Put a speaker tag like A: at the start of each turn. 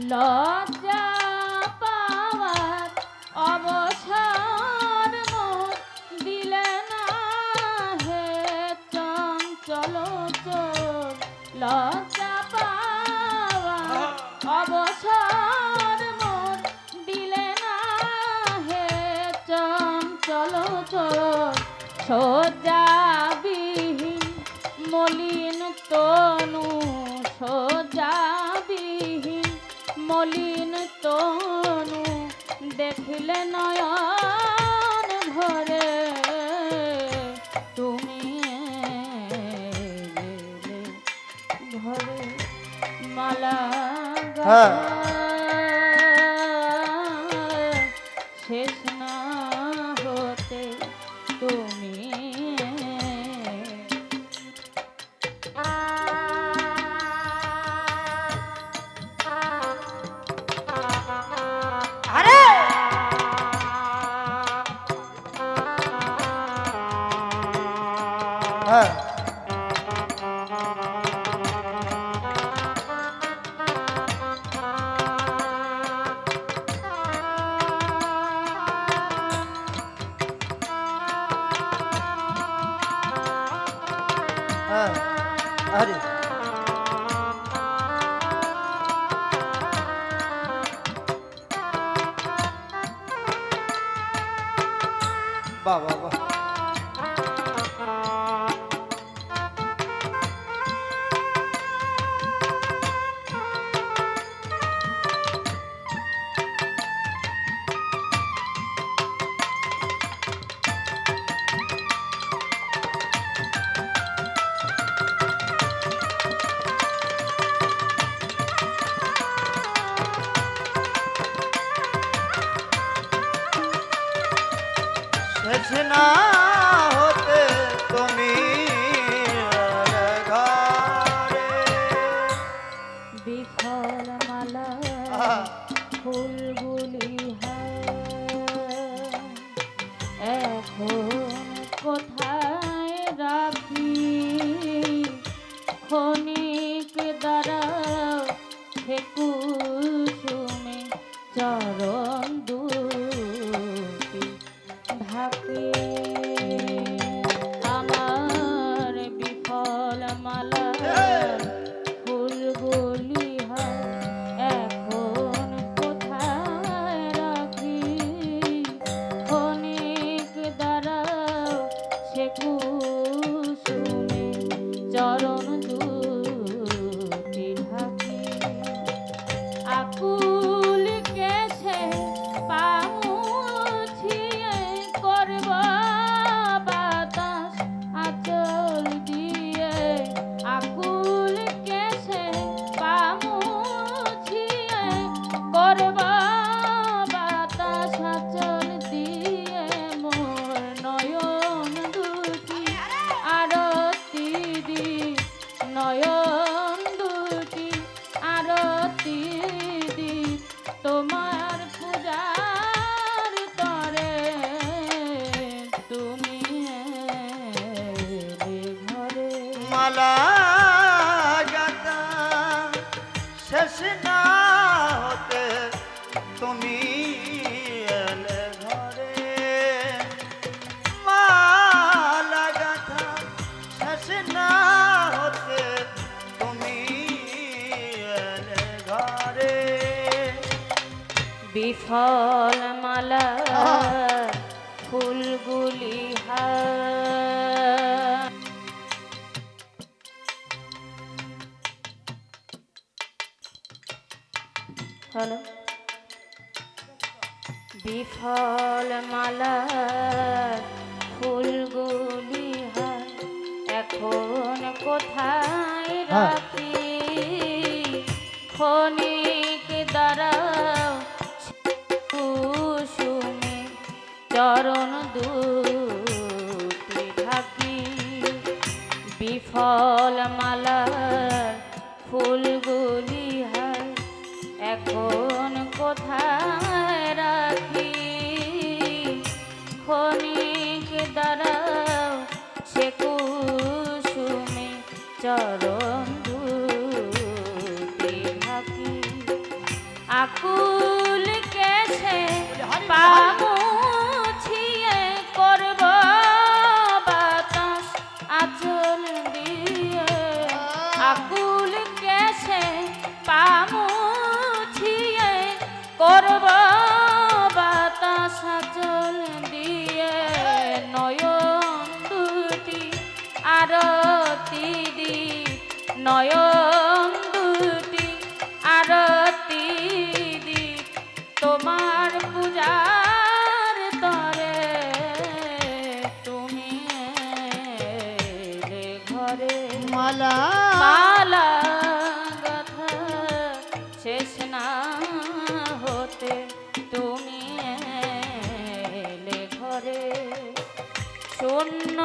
A: লজ্জা পাওয়ার অবসর মোর দিলে না হে চঞ্চল চোর লজ্জা পাওয়ার অবসর মোর দিলে না হে চঞ্চল চোর সজ্জাবিহীন মলিন তনু মলিন তনু দেখিলে নয়ন ভরে তুমি ঘরে মালা
B: হ্যাঁ।
A: শেষ না হতে বাবা দ্বারা সে কুসুমে চরণ দুটি তুমি ঘরে।
B: মালা গাতা শেষ না হতে তুমি
A: বিফল মালা ফুলগুলি হ্যালো বিফল মালা ফুলগুলি হায় এখন কোথায়
B: হ্যাঁ।
A: রাখি? ক্ষণিক দ্বারাও চরণ দুটি ঢাকি, বিফল মালা ফুলগুলি হায় এখন কোথায় রাখি? ক্ষণিক দ্বারাও সে কুসুমে চরণ দুটি ঢাকি। আকুল নয়ন দুটি আরতি দি তোমার পূজার তরে তুমি ঘরে।
B: মালা।
A: মালা গাথা শেষ না হতে তুমি ঘরে। শূন্য